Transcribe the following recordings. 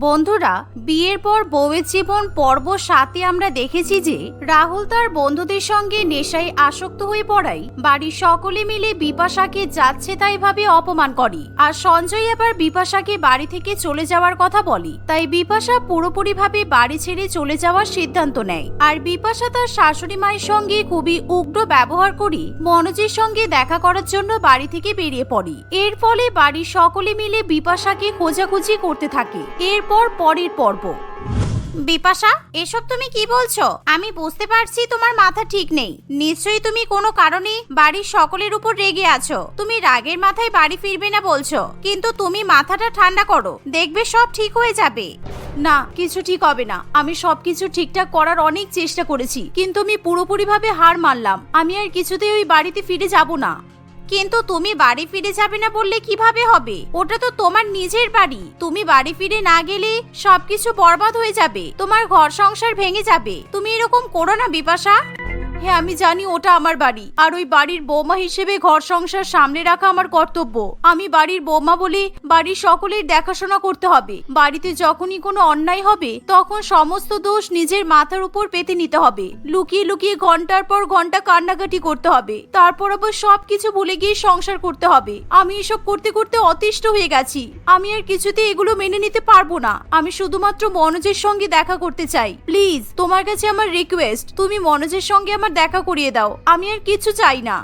বন্ধুরা, বিয়ের পর বউয়ের জীবন পর্ব সাথে আমরা দেখেছি যে রাহুল তার বন্ধুদের সঙ্গে নেশায় আসক্ত হয়ে পড়ায়। বাড়ির সকলে মিলে বিপাশাকে যাচ্ছে তাই ভাবে অপমান করে। আর সঞ্জয় আবার বিপাশাকে বাড়ি থেকে চলে যাওয়ার কথা বলে। তাই বিপাশা পুরোপুরিভাবে বাড়ি ছেড়ে চলে যাওয়ার সিদ্ধান্ত নেয়। আর বিপাশা তার শাশুড়ি মায়ের সঙ্গে খুবই উগ্র ব্যবহার করে মনোজের সঙ্গে দেখা করার জন্য বাড়ি থেকে বেরিয়ে পড়ে। এর ফলে বাড়ির সকলে মিলে বিপাশাকে খোঁজাখুঁজি করতে থাকে। এরপর পরের পর্ব। বিপাশা, এসব তুমি কি বলছো? আমি বুঝতে পারছি তোমার মাথা ঠিক নেই। নিশ্চয়ই তুমি কোনো কারণে বাড়ির সকলের উপর রেগে আছো। তুমি রাগের মাথায় বাড়ি ফিরবে না বলছো। কিন্তু তুমি মাথাটা ঠান্ডা করো। দেখবে সব ঠিক হয়ে যাবে। না, কিছু ঠিক হবে না। আমি সবকিছু ঠিকঠাক করার অনেক চেষ্টা করেছি। কিন্তু আমি পুরোপুরিভাবে হার মানলাম। আমি আর কিছুতেই ওই বাড়িতে ফিরে যাব না। কিন্তু তুমি বাড়ি ফিরে যাবে না বললে কীভাবে হবে? ওটা তো তোমার নিজের বাড়ি। তুমি বাড়ি ফিরে না গেলে সবকিছু বরবাদ হয়ে যাবে। তোমার ঘর সংসার ভেঙে যাবে। তুমি এরকম করো না, বিপাশা। হ্যাঁ আমি জানি ওটা আমার বাড়ি। আর ওই বাড়ির বৌমা হিসেবে ঘর সংসার সামনে রাখা আমার কর্তব্য। আমি বাড়ির বৌমা বলে বাড়ির সকলের দেখাশোনা করতে হবে। বাড়িতে যখনই কোনো অন্যায় হবে, তখন সমস্ত দোষ নিজের মাথার উপর পেতে নিতে হবে। লুকিয়ে লুকিয়ে ঘণ্টার পর ঘণ্টা কান্নাকাটি করতে হবে। তারপর আবার সবকিছু ভুলে গিয়ে সংসার করতে হবে। আমি এসব করতে করতে অতিষ্ঠ হয়ে গেছি। আমি আর কিছুতে এগুলো মেনে নিতে পারব না। আমি শুধুমাত্র মনোজের সঙ্গে দেখা করতে চাই। প্লিজ, তোমার কাছে আমার রিকোয়েস্ট। তুমি মনোজের সঙ্গে আমার দেখা করিয়ে দাও। আমি আর কিছু চাই না।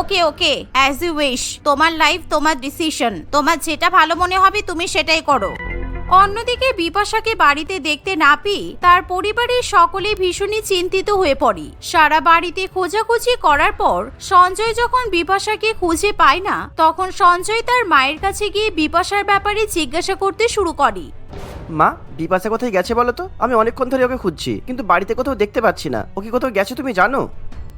Okay okay. As you wish তোমার লাইফ তোমার ডিসিশন তোমার যেটা ভালো মনে হবে, তুমি সেটাই করো। অন্যদিকে বিপাশাকে বাড়িতে দেখতে না পেয়ে তার পরিবারের সকলে ভীষণই চিন্তিত হয়ে পড়ে। সারা বাড়িতে খোঁজাখুঁজি করার পর সঞ্জয় যখন বিপাশাকে খুঁজে পায় না, তখন সঞ্জয় তার মায়ের কাছে গিয়ে বিপাশার ব্যাপারে জিজ্ঞাসা করতে শুরু করে। মা, বিপাশা কোথায় গেছে বলো তো? আমি অনেকক্ষণ ধরে ওকে খুঁজছি, কিন্তু বাড়িতে কোথাও দেখতে পাচ্ছি না। ও কি কোথাও গেছে তুমি জানো?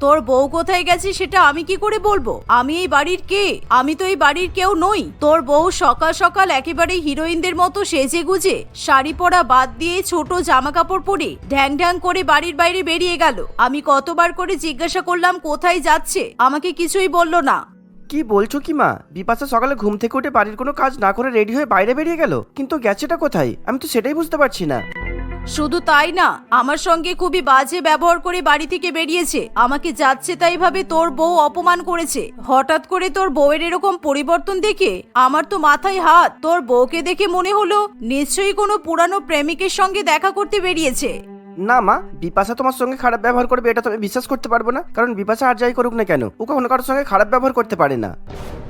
তোর বউ কোথায় গেছে সেটা আমি কি করে বলব? আমি এই বাড়ির কে? আমি তো এই বাড়ির কেউ নই। তোর বউ সকাল সকাল একেবারে হিরোইনদের মতো সেজে গুজে, শাড়ি পরা বাদ দিয়ে ছোট জামা কাপড় পরে ঢ্যাং ঢ্যাং করে বাড়ির বাইরে বেরিয়ে গেল। আমি কতবার করে জিজ্ঞাসা করলাম, কোথায় যাচ্ছে? আমাকে কিছুই বলল না। কি বলছো কি মা? বিপাশা সকালে ঘুম থেকে উঠে বাড়ির কোনো কাজ না করে রেডি হয়ে বাইরে বেরিয়ে গেল। কিন্তু গেছেটা কোথায়? আমি তো সেটাই বুঝতে পারছি না। শুধু তাই না, আমার সঙ্গে খুবই বাজে ব্যবহার করে বাড়ি থেকে বেরিয়েছে। আমাকে যাচ্ছে তাই ভাবে তোর বউ অপমান করেছে। হঠাৎ করে তোর বউয়ের এরকম পরিবর্তন দেখে আমার তো মাথায় হাত। তোর বউকে দেখে মনে হলো, নিশ্চয়ই কোনো পুরানো প্রেমিকের সঙ্গে দেখা করতে বেরিয়েছে। না, মা, বিপাশা তোমার সঙ্গে খারাপ ব্যবহার করবে, এটা তো আমি বিশ্বাস করতে পারব না। কারণ বিপাশা আর যাই করুক না কেন, ও কখনো কারোর সঙ্গে খারাপ ব্যবহার করতে পারে না।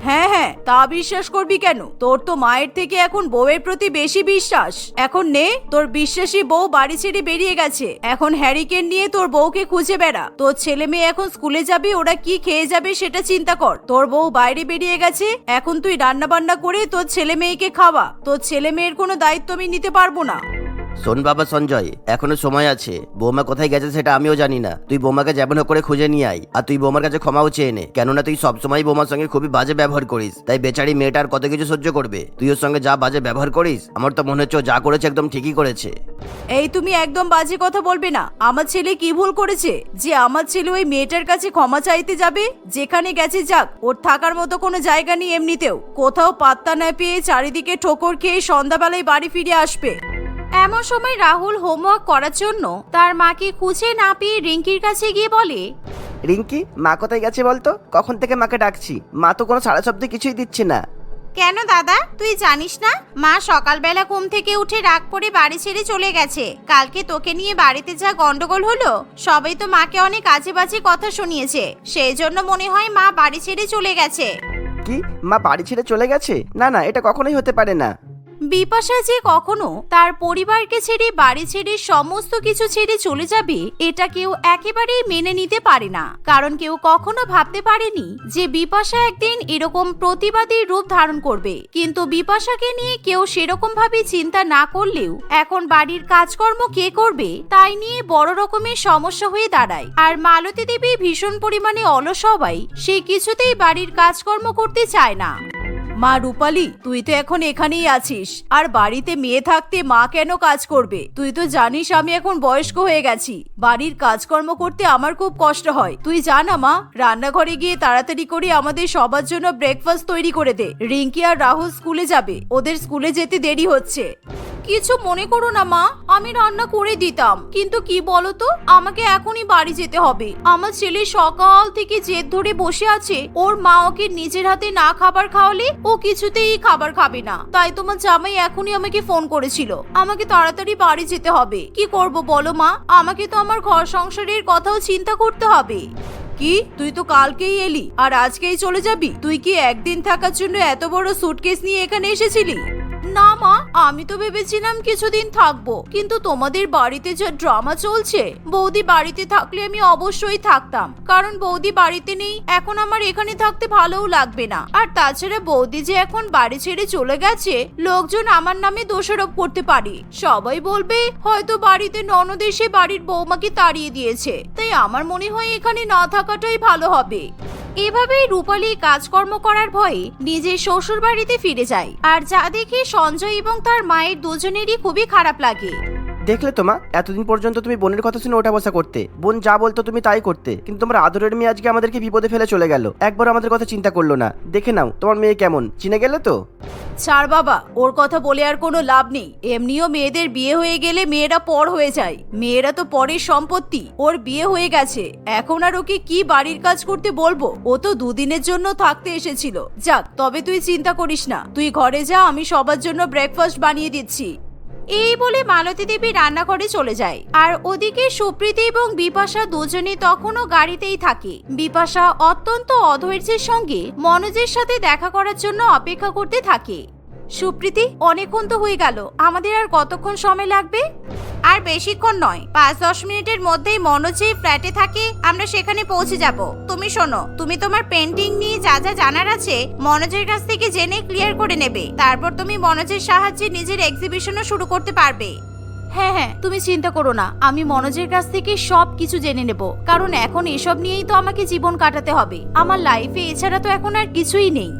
হ্যাঁ হ্যাঁ তা বিশ্বাস করবি কেন? তোর তো মায়ের থেকে এখন বউয়ের প্রতি বেশি বিশ্বাস। এখন নে, তোর বিশ্বাসী বউ বাড়ি ছেড়ে বেরিয়ে গেছে। এখন হ্যারিকেন নিয়ে তোর বউকে খুঁজে বেড়া। তোর ছেলে মেয়ে এখন স্কুলে যাবে, ওরা কি খেয়ে যাবে সেটা চিন্তা কর। তোর বউ বাইরে বেরিয়ে গেছে, এখন তুই রান্না বান্না করে তোর ছেলে মেয়েকে খাওয়া। তোর ছেলে মেয়ের কোনো দায়িত্ব আমি নিতে পারব না। শোন বাবা সঞ্জয়, এখনও সময় আছে। বৌমা কোথায় গেছে সেটা আমিও জানি না। তুই বৌমাকে যেমন করে খুঁজে নিয়ে আয়। আর তুই বৌমার কাছে ক্ষমাও চেয়ে নে। কেননা তুই সবসময় বৌমার সঙ্গে খুবই বাজে ব্যবহার করিস। তাই বেচারি মেয়েটার কত কিছু সহ্য করবে? তুই ওর সঙ্গে যা বাজে ব্যবহার করিস, আমার তো মনে হচ্ছে যা করেছে একদম ঠিকই করেছে। এই তুমি একদম বাজে কথা বলবে না। আমার ছেলে কি ভুল করেছে? যে আমার ছেলে ওই মেয়েটার কাছে ক্ষমা চাইতে যাবে? যেখানে গেছে যাক, ওর থাকার মতো কোনো জায়গা নেই এমনিতেও। কোথাও পাত্তা না পেয়ে চারিদিকে ঠোকর খেয়ে সন্ধ্যাবেলায় বাড়ি ফিরে আসবে। এমন সময় রাহুল হোমওয়ার্ক করার জন্য তার মাকে খুঁজে না পেয়ে রিঙ্কির কাছে গিয়ে বলে রিঙ্কি মা কোথায় গেছে বলতো? কখন থেকে মাকে ডাকছি? মা তো কোনো সারা শব্দ কিছুই দিচ্ছে না। কেন দাদা? তুই জানিস না? মা সকালবেলা ঘুম থেকে উঠে রাগ করে বাড়ি ছেড়ে চলে গেছে। কালকে তোকে নিয়ে বাড়িতে যা গন্ডগোল হলো সবাই তো মাকে অনেক আজে বাজে কথা শুনিয়েছে। সেই জন্য মনে হয় মা বাড়ি ছেড়ে চলে গেছে। কি? মা বাড়ি ছেড়ে চলে গেছে? না না এটা কখনোই হতে পারে না। বিপাশা যে কখনো তার পরিবারকে ছেড়ে, বাড়ি ছেড়ে সমস্ত কিছু ছেড়ে চলে যাবে, এটা কেউ একেবারেই মেনে নিতে পারে না। কারণ কেউ কখনো ভাবতে পারেনি যে বিপাশা একদিন এরকম প্রতিবাদী রূপ ধারণ করবে। কিন্তু বিপাশাকে নিয়ে কেউ সেরকম ভাবে চিন্তা না করলেও এখন বাড়ির কাজকর্ম কে করবে, তাই নিয়ে বড় রকমের সমস্যা হয়ে দাঁড়ায়। আর মালতী দেবী ভীষণ পরিমাণে অলস হওয়ায় সে কিছুতেই বাড়ির কাজকর্ম করতে চায় না। মা রূপালি, তুই তো এখন এখানেই আছিস। আর বাড়িতে মেয়ে থাকতে মা কেন কাজ করবে? তুই তো জানিস আমি এখন বয়স্ক হয়ে গেছি। বাড়ির কাজকর্ম করতে আমার খুব কষ্ট হয়। তুই জানা মা, রান্নাঘরে গিয়ে তাড়াতাড়ি করে আমাদের সবার জন্য ব্রেকফাস্ট তৈরি করে দে। রিঙ্কি আর রাহুল স্কুলে যাবে। ওদের স্কুলে যেতে দেরি হচ্ছে। কিছু মনে করো না, মা। আমি রান্না করে দিতাম। কিন্তু কি বলো তো আমাকে এখনই বাড়ি যেতে হবে। আমার ছেলে সকাল থেকে জেদ ধরে বসে আছে। ওর মা ওকে নিজের হাতে না খাবার খাওয়ালে ও কিছুতেই খাবার খাবে না। তাই তোমার জামাই এখনই আমাকে ফোন করেছিল। আমাকে তাড়াতাড়ি বাড়ি যেতে হবে। কি করব বলো, মা? আমাকে তো আমার ঘর সংসারের কথাও চিন্তা করতে হবে। কি? তুই তো কালকেই এলি। আর আজকেই চলে যাবি? তুই কি একদিন থাকার জন্য এত বড় সুটকেস নিয়ে এখানে এসেছিলি? না, মা, আমি তো ভেবেছিলাম কিছুদিন থাকব। কিন্তু তোমাদের বাড়িতে যে ড্রামা চলছে, বৌদি বাড়িতে থাকলে আমি অবশ্যই থাকতাম। কারণ বৌদি বাড়িতে নেই, এখন আমার এখানে থাকতে ভালোও লাগবে না। আর তাছাড়া বৌদি যে এখন বাড়ি ছেড়ে চলে গেছে, লোকজন আমার নামে দোষারোপ করতে পারে। সবাই বলবে, হয়তো বাড়িতে ননদ এসে বাড়ির বৌমাকে তাড়িয়ে দিয়েছে। তাই আমার মনে হয় এখানে না থাকাটাই ভালো হবে। এভাবেই রূপালী কাজকর্ম করার ভয়ে নিজের শ্বশুর বাড়িতে ফিরে যায়। আর যা দেখে সঞ্জয় এবং তার মায়ের দুজনেরই খুবই খারাপ লাগে। দেখলে তোমা এতদিন পর্যন্ত তুমি বোনের কথা শুনে ওঠা বসা করতে। বোন যা বলতো তুমি তাই করতে। কিন্তু তোমার আদরের মেয়ে আজকে আমাদেরকে বিপদে ফেলে চলে গেল। একবার আমাদের কথা চিন্তা করল না। দেখে নাও, তোমার মেয়ে কেমন? চিনে গেলে তো? ছাড় বাবা, ওর কথা বলে আর কোনো লাভ নেই। এমনিও মেয়েদের বিয়ে হয়ে গেলে মেয়েরা পর হয়ে যায়। মেয়েরা তো পরের সম্পত্তি, ওর বিয়ে হয়ে গেছে। এখন আর ওকে কি বাড়ির কাজ করতে বলব? ও তো দুদিনের জন্য থাকতে এসেছিল। যাক, তবে তুই চিন্তা করিস না। তুই ঘরে যা, আমি সবার জন্য ব্রেকফাস্ট বানিয়ে দিচ্ছি। এই বলে মালতী দেবী রান্নাঘরে চলে যায়। আর ওদিকে সুপ্রীতি এবং বিপাশা দুজনে তখনও গাড়িতেই থাকে। বিপাশা অত্যন্ত অধৈর্যের সঙ্গে মনোজের সাথে দেখা করার জন্য অপেক্ষা করতে থাকে। সুপ্রীতি, অনেকক্ষণ তো হয়ে গেল। আমাদের আর কতক্ষণ সময় লাগবে? আর বেশিক্ষণ নয়, পাঁচ দশ মিনিটের মধ্যেই মনোজ যে ফ্ল্যাটে থাকে, আমরা সেখানে পৌঁছে যাব। তুমি শোনো, তুমি তোমার পেন্টিং নিয়ে যা যা জানার আছে, মনোজের কাছ থেকে জেনে ক্লিয়ার করে নেবে। তারপর তুমি মনোজের সাহায্যে নিজের এক্সিবিশনও শুরু করতে পারবে। হ্যাঁ হ্যাঁ তুমি চিন্তা করো না, আমি মনোজের কাছ থেকে সব কিছু জেনে নেব। কারণ এখন এসব নিয়েই তো আমাকে জীবন কাটাতে হবে। আমার লাইফে এছাড়া তো এখন আর কিছুই নেই।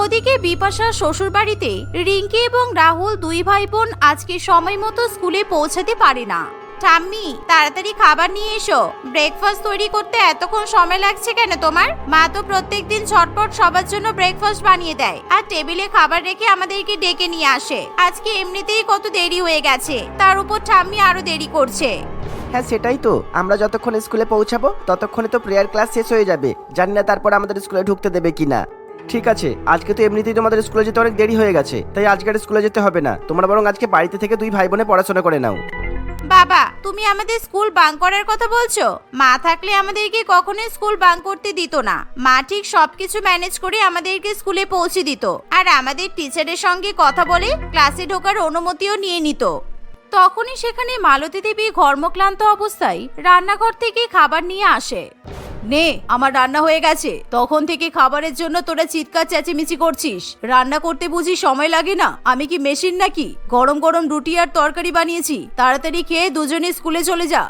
ওদিকে বিপাশা শ্বশুর বাড়িতে রিঙ্কি এবং রাহুল দুই ভাই বোন আজকে সময় মতো স্কুলে পৌঁছাতে পারে না। ঠাম্মি, তাড়াতাড়ি খাবার নিয়ে এসো। ব্রেকফাস্ট তৈরি করতে এতক্ষণ সময় লাগছে কেন তোমার? মা তো প্রত্যেকদিন ঝটপট সবার জন্য ব্রেকফাস্ট বানিয়ে দেয় আর টেবিলে খাবার রেখে আমাদেরকে ডেকে নিয়ে আসে। আজকে এমনিতেই কত দেরি হয়ে গেছে। তার উপর ঠাম্মি আরও দেরি করছে। হ্যাঁ সেটাই তো। আমরা যতক্ষণ স্কুলে পৌঁছাবো, ততক্ষণে তো প্রেয়ার ক্লাস শেষ হয়ে যাবে। জানি না তারপর আমাদের স্কুলে ঢুকতে দেবে কিনা। ঠিক আছে, আজকে তো এমনিতেই তোমাদের স্কুলে যেতে অনেক দেরি হয়ে গেছে, তাই আজকে আর স্কুলে যেতে হবে না। তোমরা বরং আজকে বাড়িতে থেকে দুই ভাই বোনে পড়াশোনা করে নাও। বাবা, তুমি আমাদের স্কুল বাং করার কথা বলছো? মা থাকলে আমাদেরকে কখনোই স্কুল বাং করতে দিত না। মা ঠিক সবকিছু ম্যানেজ করে আমাদেরকে স্কুলে পৌঁছে দিত। আর আমাদের টিচারের সঙ্গে কথা বলে ক্লাসে ঢোকার অনুমতিও নিয়ে নিত। তখনই সেখানে মালতী দেবী ঘর্মক্লান্ত অবস্থায় রান্নাঘর থেকে খাবার নিয়ে আসে। নে আমার রান্না হয়ে গেছে। তখন থেকে খাবারের জন্য তোরা চিৎকার চেঁচেমেচি করছিস। রান্না করতে বুঝি সময় লাগে না? আমি কি মেশিন নাকি? গরম গরম রুটি আর তরকারি বানিয়েছি। তাড়াতাড়ি খেয়ে দুজনে স্কুলে চলে যা।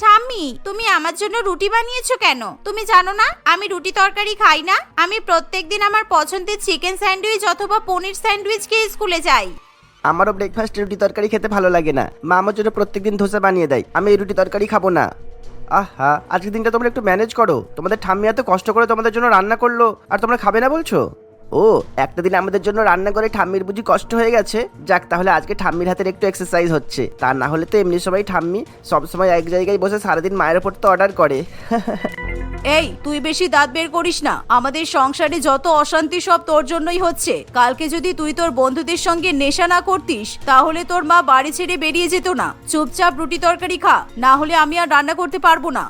ঠাম্মি তুমি আমার জন্য রুটি বানিয়েছো কেন? তুমি জানো না? আমি রুটি তরকারি খাই না। আমি প্রত্যেকদিন আমার পছন্দের চিকেন স্যান্ডউইচ অথবা পনির স্যান্ডউইচ খেয়ে স্কুলে যাই। আমারও ব্রেকফাস্টে রুটি তরকারি খেতে ভালো লাগে না। মা আমার জন্য প্রত্যেকদিন ধোসা বানিয়ে দেয়। আমি এই রুটি তরকারি খাব না। আহা, আজকের দিনটা তোমরা একটু ম্যানেজ করো। তোমাদের ঠাম্মি এত কষ্ট করে তোমাদের জন্য রান্না করল, আর তোমরা খাবে না বলছো? ও, একটা দিন আমাদের জন্য রান্না করে ঠাম্মির বুঝি কষ্ট হয়ে গেছে। যাক, তাহলে আজকে ঠাম্মির হাতের একটু এক্সারসাইজ হচ্ছে। তা না হলে তো এমনি সময় ঠাম্মি সবসময় এক জায়গায় বসে সারাদিন মায়ের ওপর তো অর্ডার করে। এই, তুই বেশি দাঁত বের করিস না। আমাদের সংসারে যত অশান্তি সব তোর জন্যই হচ্ছে। কালকে যদি তুই তোর বন্ধুদের সঙ্গে নেশা না করতিস, তাহলে তোর মা বাড়ি ছেড়ে বেরিয়ে যেত না। চুপচাপ রুটি তরকারি খা, না হলে আমি আর রান্না করতে পারব না।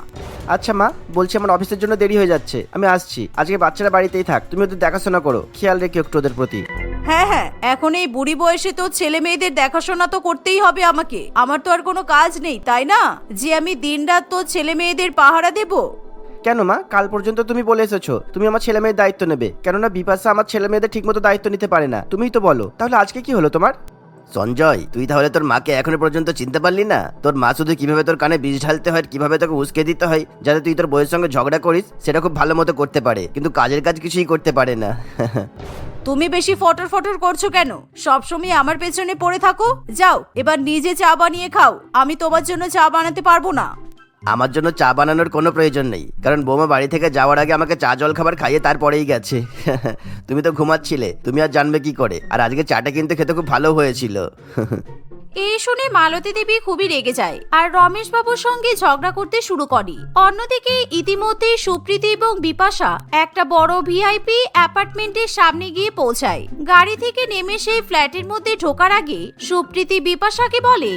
আচ্ছা মা বলছি আমার অফিসের জন্য দেরি হয়ে যাচ্ছে। আমি আসছি। আজকে বাচ্চারা বাড়িতেই থাক। তুমি ওদের দেখাশোনা করো। খেয়াল রেখে একটু ওদের প্রতি। হ্যাঁ হ্যাঁ এখন এই বুড়ি বয়সে তো ছেলে মেয়েদের দেখাশোনা তো করতেই হবে আমাকে। আমার তো আর কোনো কাজ নেই তাই না? যে আমি দিনরাত তো ছেলে মেয়েদের পাহারা দেবো। কেন মা? কাল পর্যন্ত তুমি বলে এসেছ। তুমি আমার ছেলে মেয়ের দায়িত্ব নেবে। কেননা বিপাশা আমার ছেলে মেয়েদের ঠিকমতো দায়িত্ব নিতে পারে না। তুমিই তো বলো। তাহলে আজকে কি হলো তোমার? সঞ্জয়, তুই তাহলে তোর মাকে এখনও পর্যন্ত চিনতে পারলি না? তোর মা শুধু কীভাবে তোর কানে বিষ ঢালতে হয়, কীভাবে তোকে উস্কে দিতে হয়, যাতে তুই তোর বইয়ের সঙ্গে ঝগড়া করিস, সেটা খুব ভালো মতো করতে পারে, কিন্তু কাজের কাজ কিছুই করতে পারে না। তুমি বেশি ফটর ফটর করছ কেন? সবসময় আমার পেছনে পড়ে থাকো? যাও, এবার নিজে চা বানিয়ে খাও। আমি তোমার জন্য চা বানাতে পারব না। আমার জন্য চা বানানোর কোনো প্রয়োজন নেই। কারণ বৌমা বাড়ি থেকে যাওয়ার আগে আমাকে চা জল খাবার খাইয়ে তারপরেই গেছে। তুমি তো ঘুমাচ্ছিলে, তুমি আর জানবে কি করে? আর আজকে চাটা কিন্তু খেতে খুব ভালো হয়েছিল। এই শুনে মালতী দেবী খুবই রেগে যায়, আর রমেশ বাবুর সঙ্গে ঝগড়া করতে শুরু করে। অন্যদিকে ইতিমধ্যে সুপ্রীতি এবং বিপাশা একটা বড় ভিআইপি অ্যাপার্টমেন্টের সামনে গিয়ে পৌঁছায়। গাড়ি থেকে নেমে সেই ফ্ল্যাটের মধ্যে ঢোকার আগে সুপ্রীতি বিপাশাকে বলে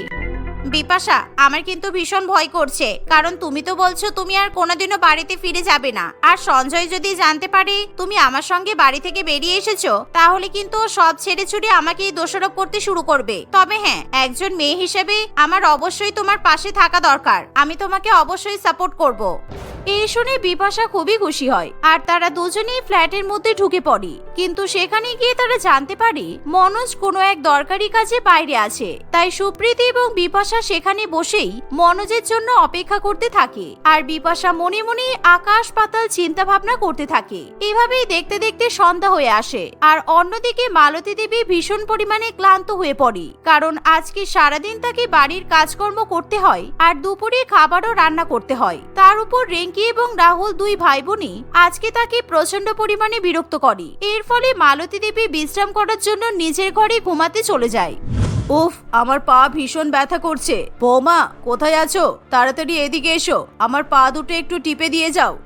বিপাশা, আমার কিন্তু ভীষণ ভয় করছে। কারণ তুমি তো বলছো তুমি আর কোনোদিনও বাড়িতে ফিরে যাবে না। আর সঞ্জয় যদি জানতে পারে তুমি আমার সঙ্গে বাড়ি থেকে বেরিয়ে এসেছ, তাহলে কিন্তু সব ছেড়ে ছুড়ে আমাকে দোষারোপ করতে শুরু করবে। তবে হ্যাঁ একজন মেয়ে হিসেবে আমার অবশ্যই তোমার পাশে থাকা দরকার। আমি তোমাকে অবশ্যই সাপোর্ট করব। এই শুনে বিপাশা খুবই খুশি হয়। আর তারা দুজনেই ফ্ল্যাটের মধ্যে ঢুকে পড়ে। কিন্তু সেখানে গিয়ে তারা জানতে পারে, মনোজ কোনো এক দরকারি কাজে বাইরে আছে। তাই সুপ্রীতি এবং বিপাশা সেখানে বসেই মনোজের জন্য অপেক্ষা করতে থাকে। আর বিপাশা মনে মনে আকাশ পাতাল চিন্তা ভাবনা করতে থাকে। এভাবেই দেখতে দেখতে সন্ধ্যা হয়ে আসে। আর অন্যদিকে মালতী দেবী ভীষণ পরিমাণে ক্লান্ত হয়ে পড়ে। কারণ আজকে সারাদিন তাকে বাড়ির কাজকর্ম করতে হয় আর দুপুরে খাবারও রান্না করতে হয়। তার উপর রেঙ্কি এবং রাহুল দুই ভাই বোনই আজকে তাকে প্রচণ্ড পরিমাণে বিরক্ত করে। এর ফলে মালতী দেবী বিশ্রাম করার জন্য নিজের ঘরে ঘুমাতে চলে যায়। উফ, আমার পা ভীষণ ব্যথা করছে। বৌমা, কোথায় আছো? তাড়াতাড়ি এদিকে এসো। আমার পা দুটো একটু টিপে দিয়ে যাও।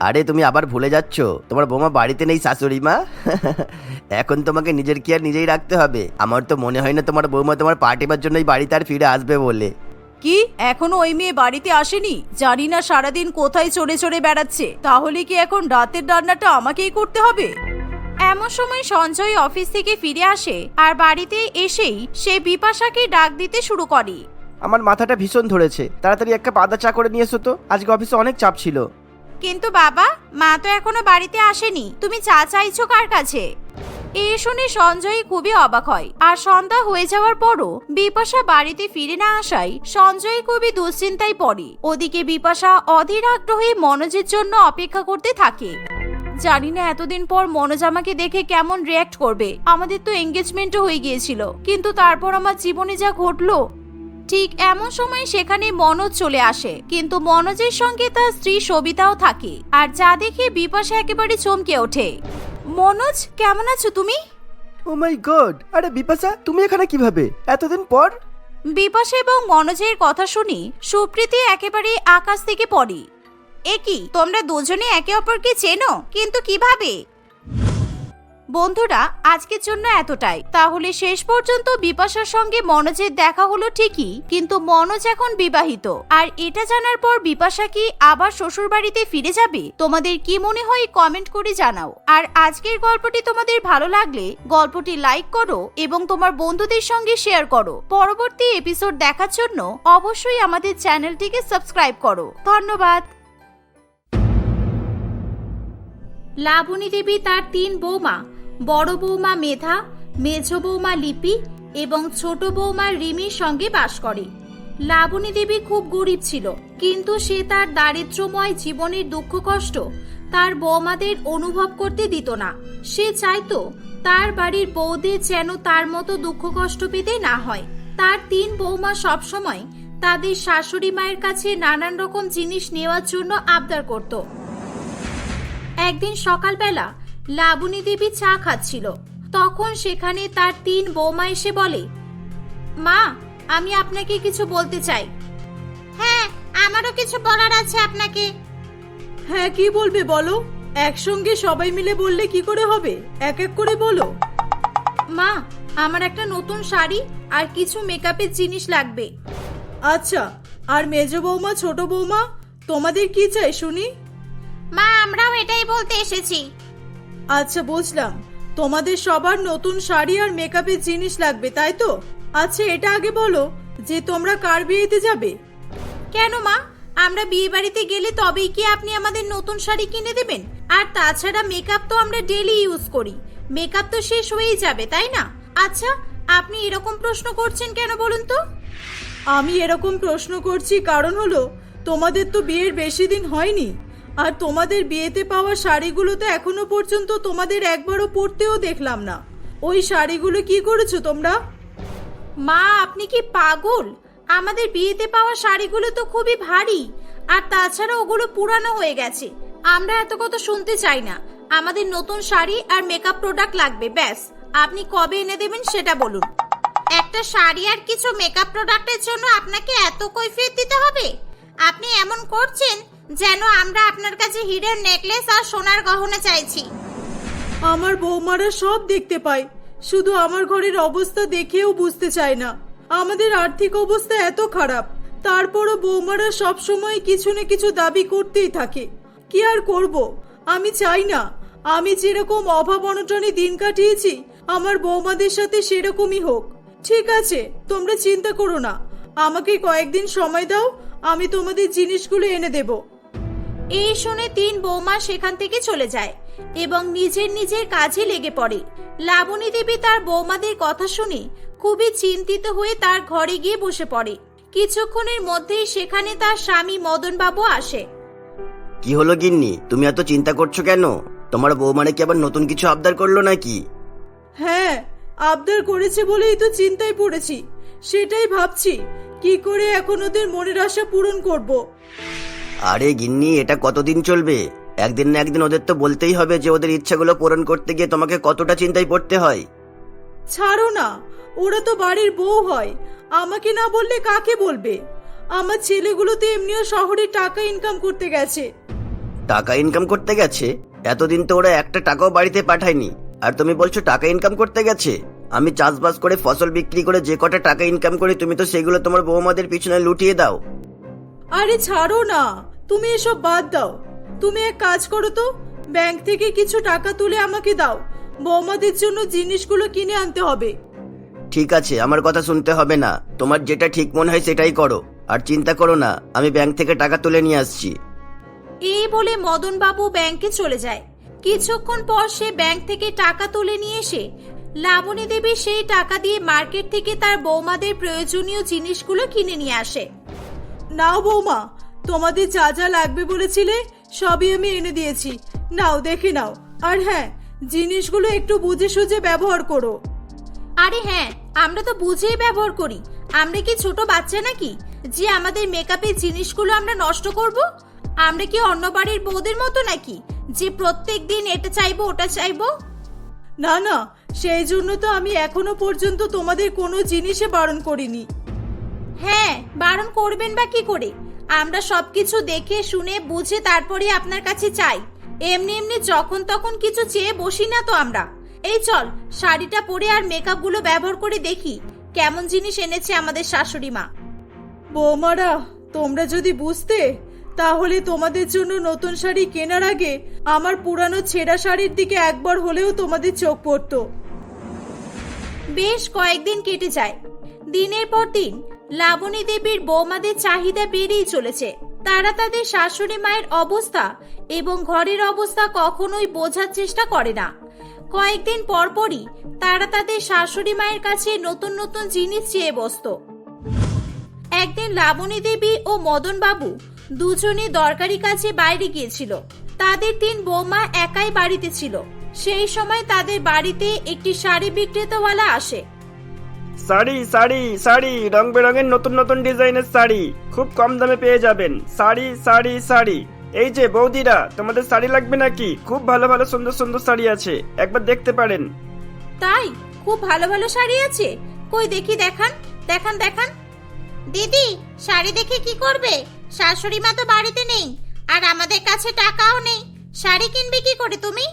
আরে, তুমি আবার ভুলে যাচ্ছ? তোমার বৌমা বাড়িতে নেই শাশুড়ি মা? এখন তোমাকে নিজের কেয়ার নিজেই রাখতে হবে? আমার তো মনে হয় না তোমার বৌমা তোমার পার্টিবার জন্যই বাড়িতে আর ফিরে আসবে বলে। কি? এখনও ওই মেয়ে বাড়িতে আসেনি? জানি না সারাদিন কোথায় চড়ে চড়ে বেড়াচ্ছে। তাহলে কি এখন রাতের রান্নাটা আমাকেই করতে হবে? এমন সময় সঞ্জয় অফিস থেকে ফিরে আসে আর বাড়িতে এসেই সে বিপাশাকে ডাক দিতে শুরু করে। আমার মাথাটা ভীষণ ধরেছে। তাড়াতাড়ি একটা পাদা চা করে নিয়ে এসো তো। আজকে অফিসে অনেক চাপ ছিল। কিন্তু বাবা মা তো এখনও বাড়িতে আসেনি। তুমি চা চাইছো কার কাছে? এ শুনে সঞ্জয় খুবই অবাক হয়। আর সন্ধ্যা হয়ে যাওয়ার পরও বিপাশা বাড়িতে ফিরে না আসায় সঞ্জয় খুবই দুশ্চিন্তায় পড়ে। ওদিকে বিপাশা অধীর আগ্রহে মনোজের জন্য অপেক্ষা করতে থাকে। জানি না এতদিন পর মনোজ আমাকে দেখে কেমন রিয়াক্ট করবে। আমাদের তো এঙ্গেজমেন্টও হয়ে গিয়েছিল। কিন্তু তারপর আমার জীবনে যা ঘটলো, ঠিক এমন সময় সেখানে মনোজ চলে আসে। কিন্তু মনোজের সঙ্গে তার স্ত্রী সবিতাও থাকে। আর যা দেখে বিপাশা একেবারে চমকে ওঠে। মনোজ কেমন আছো তুমি? ও মাই গড আরে বিপাশা তুমি এখানে কীভাবে? এতদিন পর? বিপাশা এবং মনোজের কথা শুনি সুপ্রীতি একেবারে আকাশ থেকে পড়ে। এ কি তোমরা দুজনে একে অপরকে চেনো? কিন্তু কীভাবে? বন্ধুরা, আজকের জন্য এতটাই। তাহলে শেষ পর্যন্ত বিপাশার সঙ্গে মনোজের দেখা হলো ঠিকই, কিন্তু মনোজ এখন বিবাহিত। আর এটা জানার পর বিপাশা কি আবার শ্বশুর বাড়িতে ফিরে যাবে? তোমাদের কি মনে হয় কমেন্ট করে জানাও। আর আজকের গল্পটি তোমাদের ভালো লাগলে গল্পটি লাইক করো এবং তোমার বন্ধুদের সঙ্গে শেয়ার করো। পরবর্তী এপিসোড দেখার জন্য অবশ্যই আমাদের চ্যানেলটিকে সাবস্ক্রাইব করো। ধন্যবাদ। লাবণী দেবী তার তিন বৌমা বড় বৌমা মেধা, মেঝ বৌমা লিপি এবং ছোট বৌমা রিমির সঙ্গে বাস করে। লাবণী দেবী খুব গরিব ছিল, কিন্তু সে তার দারিদ্রময় জীবনের দুঃখ কষ্ট তার বৌমাদের অনুভব করতে দিত না। সে চাইতো তার বাড়ির বৌদের যেন তার মতো দুঃখ কষ্ট পেতে না হয়। তার তিন বৌমা সবসময় তাদের শাশুড়ি মায়ের কাছে নানান রকম জিনিস নেওয়ার জন্য আবদার করতো। একদিন সকালবেলা লাবণী দেবী চা খাচ্ছিল। তখন সেখানে তার তিন বৌমা এসে বলে মা আমি আপনাকে কিছু বলতে চাই। হ্যাঁ আমারও কিছু বলার আছে আপনাকে। হ্যাঁ কি বলবে বলো? একসঙ্গে সবাই মিলে বললে কি করে হবে? এক এক করে বলো। মা আমার একটা নতুন শাড়ি আর কিছু মেকআপের জিনিস লাগবে। আচ্ছা আর মেজ বৌমা ছোট বৌমা তোমাদের কি চাই শুনি? মা আমরাও এটাই বলতে এসেছি। আচ্ছা বুঝলাম। তোমাদের সবার নতুন শাড়ি আর মেকআপের জিনিস লাগবে তাই তো? আচ্ছা এটা আগে বলো যে তোমরা কার বিয়েতে যাবে? কেন মা? আমরা বিয়ে বাড়িতে গেলে তবেই কি আপনি আমাদের নতুন শাড়ি কিনে দেবেন? আর তাছাড়া মেকআপ তো আমরা ডেলি ইউজ করি। মেকআপ তো শেষ হয়েই যাবে তাই না? আচ্ছা আপনি এরকম প্রশ্ন করছেন কেন বলুন তো? আমি এরকম প্রশ্ন করছি কারণ হলো তোমাদের তো বিয়ের বেশি দিন হয়নি। আর তোমাদের বিয়েতে পাওয়া শাড়িগুলো তো এখনও পর্যন্ত তোমাদের একবারও পরতেও দেখলাম না। ওই শাড়িগুলো কি করেছ তোমরা? মা, আপনি কি পাগল? আমাদের বিয়েতে পাওয়া শাড়িগুলো তো খুবই ভারী, আর তাছাড়া ওগুলো পুরানো হয়ে গেছে। আমরা এত কথা শুনতে চাই না। আমাদের নতুন শাড়ি আর মেকআপ প্রোডাক্ট লাগবে, ব্যাস। আপনি কবে এনে দেবেন সেটা বলুন। একটা শাড়ি আর কিছু মেকআপ প্রোডাক্টের জন্য আপনাকে এত কৈফিয়ত দিতে হবে? আপনি এমন করছেন যেন আমরা আপনার কাছে হিরের নেকলেস আর সোনার গহনা চাইছি। আমার বৌমারা সব দেখতে পায়। শুধু আমার ঘরের অবস্থা দেখেও বুঝতে চায় না। আমাদের আর্থিক অবস্থা এত খারাপ। তারপরও বৌমারা সব সময় কিছু না কিছু দাবি করতেই থাকে। কি আর করব? আমি চাই না। আমি যেরকম অভাব অনটনে দিন কাটিয়েছি, আমার বৌমাদের সাথে সেরকমই হোক। ঠিক আছে, তোমরা চিন্তা করো না। আমাকে কয়েকদিন সময় দাও, আমি তোমাদের জিনিসগুলো এনে দেবো। এই শুনে তিন বৌমা সেখান থেকে চলে যায় এবং নিজের নিজের কাজে লেগে পড়ে। লাবণী দেবী তার বৌমাদের কথা শুনে খুবই চিন্তিত হয়ে তার ঘরে গিয়ে বসে পড়ে। কিছুক্ষণের মধ্যেই সেখানে তার স্বামী মদন বাবু আসে। কি হলো গিন্নি? তুমি এত চিন্তা করছ কেন? তোমার বউ মানে কি আবার নতুন কিছু আবদার করল নাকি? হ্যাঁ আবদার করেছে বলেই তো চিন্তায় পড়েছি। সেটাই ভাবছি কি করে এখন ওদের মনের আশা পূরণ করব। আরে গিন্নি এটা কতদিন চলবে? একদিন না একদিন ওদের তো বলতেই হবে যে ওদের ইচ্ছাগুলো পূরণ করতে গিয়ে তোমাকে কতটা চিন্তায় পড়তে হয়। ছাড়ো না ওরা তো বাড়ির বউ হয়। আমাকে না বললে কাকে বলবে? আমার ছেলেগুলো তো এমনিও শহরে টাকা ইনকাম করতে গেছে। টাকা ইনকাম করতে গেছে? এতদিন তো ওরা একটা টাকাও বাড়িতে পাঠায়নি। আর তুমি বলছো টাকা ইনকাম করতে গেছে? আমি চাষবাস করে ফসল বিক্রি করে যে কটা টাকা ইনকাম করি তুমি তো সেগুলো তোমার বৌমাদের পিছনে লুটিয়ে দাও। আরে ছাড়ো না। তুমি এসব বাদ দাও। তুমি এক কাজ করো তো ব্যাংক থেকে কিছু টাকা তুলে আমাকে দাও। বৌমাদের জন্য জিনিসগুলো কিনে আনতে হবে। ঠিক আছে আমার কথা শুনতে হবে না। তোমার যেটা ঠিক মনে হয় সেটাই করো। আর চিন্তা করো না আমি ব্যাংক থেকে টাকা তুলে নিয়ে আসছি। এই বলে মদন বাবু ব্যাংকে চলে যায়। কিছুক্ষণ পর সে ব্যাংক থেকে টাকা তুলে নিয়ে এসে লাবণী দেবী সেই টাকা দিয়ে মার্কেট থেকে তার বৌমাদের প্রয়োজনীয় জিনিসগুলো কিনে নিয়ে আসে। নাও বৌমা তোমাদের যা যা লাগবে বলেছিলে সবই আমি এনে দিয়েছি। নাও দেখে নাও। আর হ্যাঁ জিনিসগুলো একটু বুঝে সুঝে ব্যবহার করো। আরে হ্যাঁ আমরা তো বুঝেই ব্যবহার করি। আমরা কি ছোট বাচ্চা নাকি? যে আমাদের মেকআপের জিনিসগুলো আমরা নষ্ট করব? আমরা কি অন্য বাড়ির বউদের মতো নাকি? যে প্রত্যেক দিন এটা চাইব ওটা চাইব? না না সেই জন্য তো আমি এখনও পর্যন্ত তোমাদের কোনো জিনিসে বারণ করিনি। হ্যাঁ বারণ করবেন বা কি করে? আমরা সবকিছু দেখে শুনে বুঝে তারপরে আপনার কাছে চাই। এমনি এমনি যখন তখন কিছু চেয়ে বসি না তো আমরা। এই চল শাড়িটা পরে আর মেকআপগুলো ব্যবহার করে দেখি। কেমন জিনিস এনেছে আমাদের শাশুড়ি মা? বৌমারা তোমরা যদি বুঝতে তাহলে তোমাদের জন্য নতুন শাড়ি কেনার আগে আমার পুরানো ছেঁড়া শাড়ির দিকে একবার হলেও তোমাদের চোখ পড়তো। বেশ কয়েকদিন কেটে যায়। দিনের পর দিন লাবণী দেবীর বৌমাদের চাহিদা বেড়েই চলেছে। তারা তাদের শাশুড়ি মায়ের অবস্থা এবং ঘরের অবস্থা কখনোই বোঝার চেষ্টা করে না। কয়েকদিন পরপরই তারা তাদের শাশুড়ি মায়ের কাছে নতুন নতুন জিনিস চেয়ে বসত। একদিন লাবণী দেবী ও মদন বাবু দুজনে দরকারি কাজে বাইরে গিয়েছিল। তাদের তিন বৌমা একাই বাড়িতে ছিল। সেই সময় তাদের বাড়িতে একটি শাড়ি বিক্রেতাওয়ালা আসে। শাড়ি শাড়ি শাড়ি রং বেরঙের নতুন নতুন ডিজাইনের শাড়ি। খুব কম দামে পেয়ে যাবেন। শাড়ি শাড়ি শাড়ি। এই যে বৌদিরা, তোমাদের শাড়ি লাগবে নাকি? খুব ভালো ভালো সুন্দর সুন্দর শাড়ি আছে। একবার দেখতে পারেন। তাই? খুব ভালো ভালো শাড়ি আছে? কই দেখি, দেখান দেখান দেখান। দিদি, শাড়ি দেখে কি করবে? শাশুড়ি মা তো বাড়িতে নেই, আর আমাদের কাছে টাকাও নেই। শাড়ি কিনবে কি করে তুমি?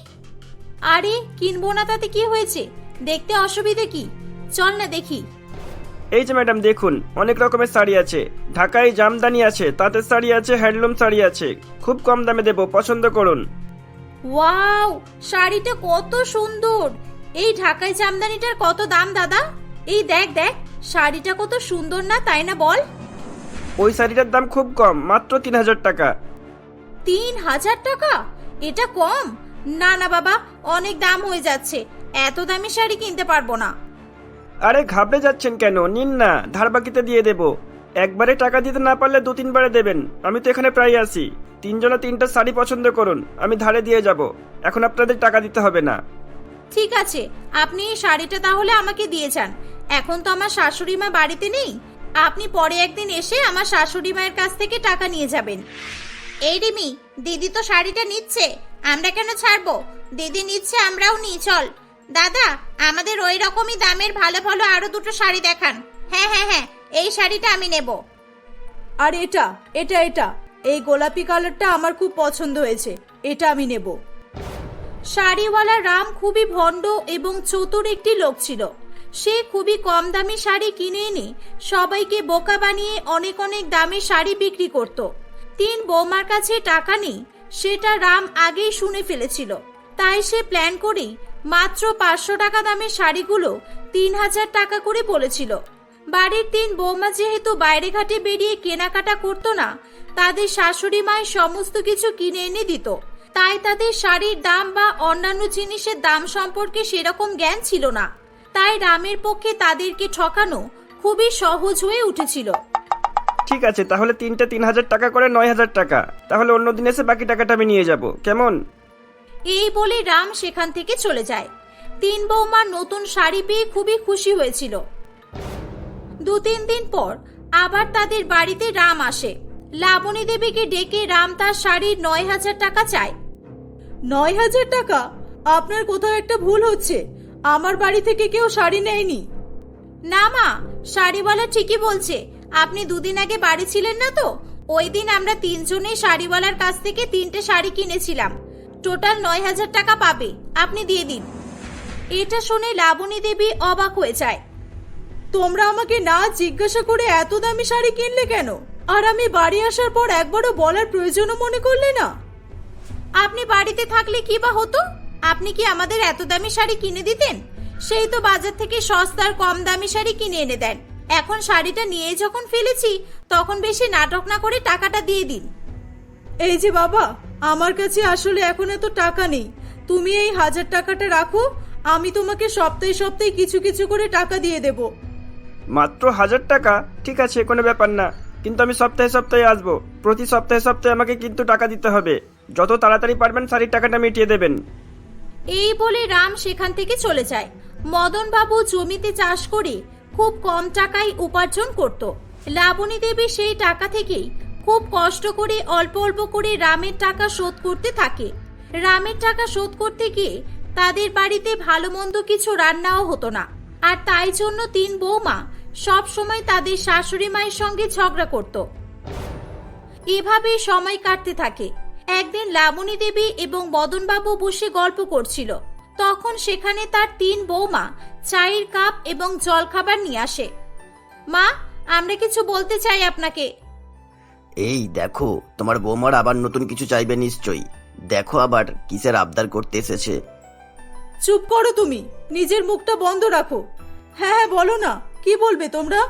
আরে, কিনবো না তাতে কি হয়েছে? দেখতে অসুবিধে কি? চল না দেখি। এই যে ম্যাডাম দেখুন অনেক রকমের শাড়ি আছে। ঢাকায় জামদানি আছে তাঁতের শাড়ি আছে হ্যান্ডলুম শাড়ি আছে। খুব কম দামে দেবো পছন্দ করুন। ওয়াও শাড়িটা কত সুন্দর। এই ঢাকাই জামদানিটার কত দাম দাদা? এই দেখ দেখ শাড়িটা কত সুন্দর না তাই না বল? ওই শাড়িটার দাম খুব কম মাত্র তিন হাজার টাকা। তিন হাজার টাকা? এটা কম? না না বাবা অনেক দাম হয়ে যাচ্ছে। এত দামি শাড়ি কিনতে পারব না। আরে ঘাবড়ে যাচ্ছেন কেন? নিন না, ধার বাকিতে দিয়ে দেব। একবারে টাকা দিতে না পারলে দু তিনবারে দেবেন। আমি তো এখানে প্রায় আসি তিনজনে তিনটা শাড়ি পছন্দ করুন, আমি ধারে দিয়ে যাব। এখন আপনাদের টাকা দিতে হবে না। ঠিক আছে, আপনি এই শাড়িটা তাহলে আমাকে দিয়ে যান। এখন তো আমার শাশুড়ি মা বাড়িতে নেই। আপনি পরে একদিন এসে আমার শাশুড়ি মায়ের কাছ থেকে টাকা নিয়ে যাবেন। এই রিমি, দিদি তো শাড়িটা নিচ্ছে, আমরা কেন ছাড়বো? দিদি নিচ্ছে, আমরাও নিই, চল। দাদা আমাদের ওই রকমই দামের ভালো ভালো আরও দুটো শাড়ি দেখান। হ্যাঁ হ্যাঁ হ্যাঁ এই শাড়িটা আমি নেব। আর এটা এটা এটা এই গোলাপি কালারটা আমার খুব পছন্দ হয়েছে এটা আমি নেব। শাড়িওয়ালা রাম খুবই ভণ্ড এবং চতুর একটি লোক ছিল। সে খুবই কম দামি শাড়ি কিনে এনে সবাইকে বোকা বানিয়ে অনেক অনেক দামে শাড়ি বিক্রি করত। তিন বৌমার কাছে টাকা নেই সেটা রাম আগেই শুনে ফেলেছিল। তাই সে প্ল্যান করেই মাত্র পাঁচশো টাকা দামের শাড়িগুলো তিন হাজার টাকা করে বলেছিল বাড়ির তিন বৌমা যেহেতু বাইরে ঘাটে বেরিয়ে কেনাকাটা করতো না, তাদের শাশুড়ি মায়ের সমস্ত কিছু কিনে এনে দিত। তাই তাদের শাড়ির দাম বা অন্যান্য জিনিসের দাম সম্পর্কে সেরকম জ্ঞান ছিল না। তাই রামের পক্ষে তাদেরকে ঠকানো খুবই সহজ হয়ে উঠেছিল। ঠিক আছে, তাহলে তিনটে তিন হাজার টাকা করে নয় হাজার টাকা। তাহলে অন্য দিন এসে বাকি টাকাটা আমি নিয়ে যাব। কেমন? এই বলে রাম সেখান থেকে চলে যায়। তিন বৌমার নতুন শাড়ি পেয়ে খুবই খুশি হয়েছিল। দু তিন দিন পর আবার তাদের বাড়িতে রাম আসে। লাবণী দেবীকে ডেকে রাম তার শাড়ির নয় হাজার টাকা চায়। নয় হাজার টাকা? আপনার কোথাও একটা ভুল হচ্ছে। আমার বাড়ি থেকে কেউ শাড়ি নেয়নি। না মা শাড়িওয়ালা ঠিকই বলছে। আপনি দুদিন আগে বাড়ি ছিলেন না তো? ওই দিন আমরা তিনজনেই শাড়িওয়ালার কাছ থেকে তিনটে শাড়ি কিনেছিলাম। টোটাল নয় হাজার টাকা পাবে। আপনি দিয়ে দিন। এটা শুনে লাবণী দেবী অবাক হয়ে যায়। তোমরা আমাকে না জিজ্ঞাসা করে এত দামি শাড়ি কিনলে কেন? আর আমি বাড়ি আসার পর একবারও বলার প্রয়োজনও মনে করলে না। আপনি বাড়িতে থাকলে কি বা হতো? আপনি কি আমাদের এত দামি শাড়ি কিনে দিতেন? সেই তো বাজার থেকে সস্তার কম দামি শাড়ি কিনে এনে দেন। এখন শাড়িটা নিয়ে যখন ফেলেছি, তখন বেশি নাটক না করে টাকাটা দিয়ে দিন। এই যে বাবা আমার কাছে আসলে এখন এত টাকা নেই। তুমি এই হাজার টাকাটা রাখো আমি তোমাকে সপ্তাহে সপ্তাহে কিছু কিছু করে টাকা দিয়ে দেব। মাত্র হাজার টাকা? ঠিক আছে কোনো ব্যাপার না। কিন্তু আমি সপ্তাহে সপ্তাহে আসব। প্রতি সপ্তাহে সপ্তাহে আমাকে কিন্তু টাকা দিতে হবে। যত তাড়াতাড়ি পারবেন শাড়ির টাকাটা মিটিয়ে দেবেন। এই বলে রাম সেখান থেকে চলে যায়। মদন বাবু জমিতে চাষ করে খুব কম টাকায় উপার্জন করত। লাবণী দেবী সেই টাকা থেকেই খুব কষ্ট করে, অল্প অল্প করে রামের টাকা শোধ করতে থাকে। রামের টাকা শোধ করতে গিয়ে তাদের বাড়িতে ভালো মন্দ কিছু রান্নাও হতো না। আর তাই জন্য তিন বৌমা সব সময় তাদের শাশুড়ি মায়ের সঙ্গে ঝগড়া করত। এভাবে সময় কাটতে থাকে। একদিন লাবণী দেবী এবং বদনবাবু বসে গল্প করছিল। তখন সেখানে তার তিন বৌমা চায়ের কাপ এবং জলখাবার নিয়ে আসে। মা, আমরা কিছু বলতে চাই আপনাকে। এই দেখো তোমার বৌমার আবার নতুন কিছু চাইবে নিশ্চয়ই। দেখো আবার কিসের আবদার করতে এসেছে। চুপ করো তুমি নিজের মুখটা বন্ধ রাখো। হ্যাঁ হ্যাঁ বলো না কি বলবে তোমরা?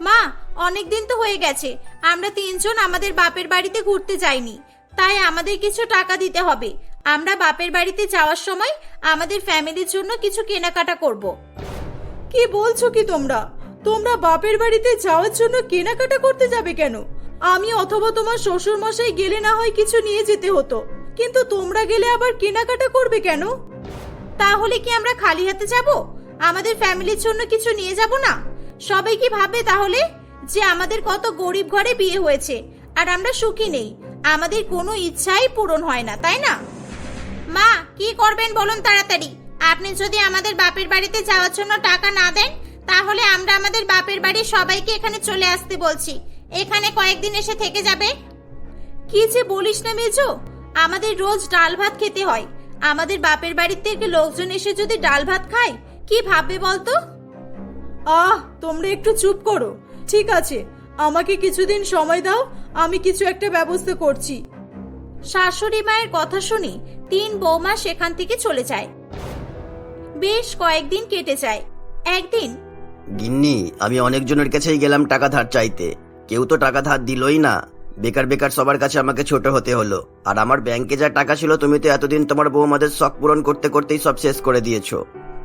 মা অনেক দিন তো হয়ে গেছে আমরা তিনজন আমাদের বাপের বাড়িতে ঘুরতে যাইনি। তাই আমাদের কিছু টাকা দিতে হবে। আমরা বাপের বাড়িতে যাওয়ার সময় আমাদের ফ্যামিলির জন্য কিছু কেনাকাটা করব। কি বলছো কি তোমরা? তোমরা বাপের বাড়িতে যাওয়ার জন্য কেনাকাটা করতে যাবে কেন? আমি অথবা তোমার শ্বশুর মশাই গেলে না হয় কিছু নিয়ে যেতে হতো। কিন্তু তোমরা গেলে আবার কেনাকাটা করবে কেন? তাহলে কি আমরা খালি হাতে যাব? আমাদের ফ্যামিলির জন্য কিছু নিয়ে যাব না? সবাই কি ভাবে তাহলে যে আমাদের কত গরিব ঘরে বিয়ে হয়েছে? আর আমরা সুখী নেই। আমাদের কোনো ইচ্ছাই পূরণ হয় না, তাই না? মা, কি করবেন বলুন তাড়াতাড়ি। আপনি যদি আমাদের বাপের বাড়িতে যাওয়ার জন্য টাকা না দেন, তাহলে আমরা আমাদের বাপের বাড়ির সবাইকে এখানে চলে আসতে বলছি। এখানে কয়েকদিন এসে থেকে যাবে। কি যে বলিস না মেজো, আমাদের রোজ ডাল ভাত খেতে হয়। আমাদের বাপের বাড়ির থেকে লোকজন এসে যদি ডাল ভাত খায়, কি ভাববে বলতো? আহ, তোমরা একটু চুপ করো। ঠিক আছে, আমাকে কিছুদিন সময় দাও, আমি কিছু একটা ব্যবস্থা করছি। শাশুড়ি মায়ের কথা শুনি তিন বৌমা সেখান থেকে চলে যায়। বেশ কয়েকদিন কেটে যায়। একদিন গিন্নি, আমি অনেকজনের কাছেই গেলাম টাকা ধার চাইতে। কেউ তো টাকা ধার দিলই না। বেকার বেকার সবার কাছে আমাকে ছোট হতে হলো। আর আমার ব্যাংকে যা টাকা ছিল, তুমি তো এতদিন তোমার বৌমাদের শখ পূরণ করতে করতেই সব শেষ করে দিয়েছ।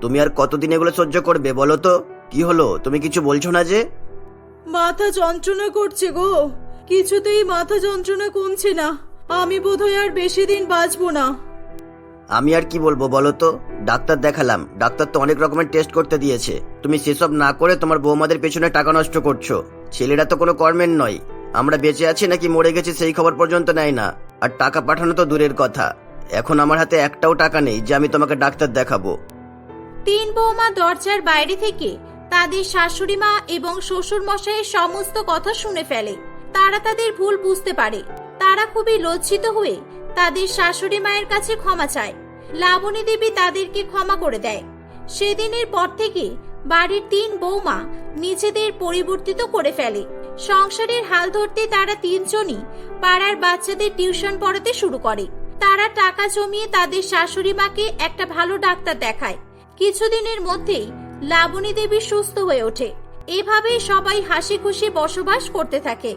তুমি আর কতদিন এগুলো সহ্য করবে বলো তো? কি হলো? তুমি কিছু বলছো না যে? মাথা যন্ত্রণা করছে গো। কিছুতেই মাথা যন্ত্রণা কমছে না। আমি বোধহয় আর বেশি দিন বাঁচবো না। আমি আর কি বলব বলো তো? ডাক্তার দেখালাম। ডাক্তার তো অনেক রকমের টেস্ট করতে দিয়েছে। তুমি সেসব না করে তোমার বৌমাদের পেছনে টাকা নষ্ট করছ। ছেলেরা তো কোনো কর্মের নয়। আমরা বেঁচে আছি নাকি মরে গেছি সেই খবর পর্যন্ত নেয় না। আর টাকা পাঠানো তো দূরের কথা। এখন আমার হাতে একটাও টাকা নেই যে আমি তোমাকে ডাক্তার দেখাবো। তিন বৌমা দরজার বাইরে থেকে তাদের শাশুড়ি মা এবং শ্বশুর মশাইয়ের সমস্ত কথা শুনে ফেলে। তারা তাদের ভুল বুঝতে পারে। তারা খুবই লজ্জিত হয়ে তাদের শাশুড়ি মায়ের কাছে ক্ষমা চায়। লাবণী দেবী তাদেরকে ক্ষমা করে দেয়। সেদিনের পর থেকে বাড়ির তিন বৌমা নিজেদের পরিবর্তিত করে ফেলে। সংসারের হাল ধরতে তারা তিনজনই পাড়ার বাচ্চাদের টিউশন পড়াতে শুরু করে। তারা টাকা জমিয়ে তাদের শাশুড়ি মাকে একটা ভালো ডাক্তার দেখায়। কিছুদিনের মধ্যেই লাবণী দেবী সুস্থ হয়ে ওঠে। এভাবেই সবাই হাসি খুশি বসবাস করতে থাকে।